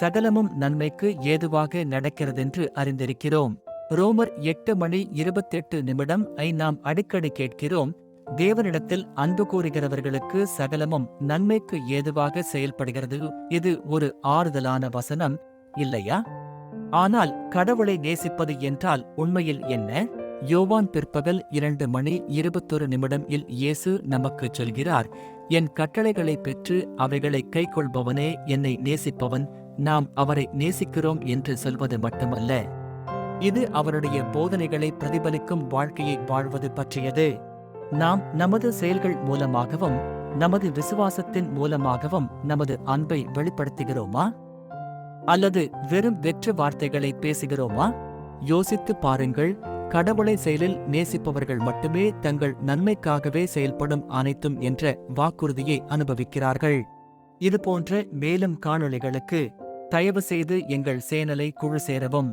சகலமும் நன்மைக்கு ஏதுவாக நடக்கிறதென்று அறிந்திருக்கிறோம். ரோமர் எட்டு மணி இருபத்தெட்டு நிமிடம் ஐ நாம் அடிக்கடி கேட்கிறோம். தேவனிடத்தில் அன்பு கூறுகிறவர்களுக்கு சகலமும் நன்மைக்கு ஏதுவாக செயல்படுகிறது. இது ஒரு ஆறுதலான வசனம் இல்லையா? ஆனால் கடவுளை நேசிப்பது என்றால் உண்மையில் என்ன? யோவான் பிற்பகல் இரண்டு மணி இருபத்தொரு நிமிடம் இல் இயேசு நமக்குச் சொல்கிறார் என் கட்டளைகளை பெற்று அவைகளை கைக்கொள்பவனே என்னை நேசிப்பவன். நாம் அவரை நேசிக்கிறோம் என்று சொல்வது மட்டுமல்ல இது அவருடைய போதனைகளை பிரதிபலிக்கும் வாழ்க்கையை வாழ்வது பற்றியது. நாம் நமது செயல்கள் மூலமாகவும் நமது விசுவாசத்தின் மூலமாகவும் நமது அன்பை வெளிப்படுத்துகிறோமா? அல்லது வெறும் வெற்று வார்த்தைகளை பேசுகிறோமா? யோசித்து பாருங்கள் கடவுளை செயலில் நேசிப்பவர்கள் மட்டுமே தங்கள் நன்மைக்காகவே செயல்படும் அனைத்தும் என்ற வாக்குறுதியை அனுபவிக்கிறார்கள். இதுபோன்ற மேலும் காணொளிகளுக்கு தயவுசெய்து எங்கள் சேனலை குழு சேரவும்.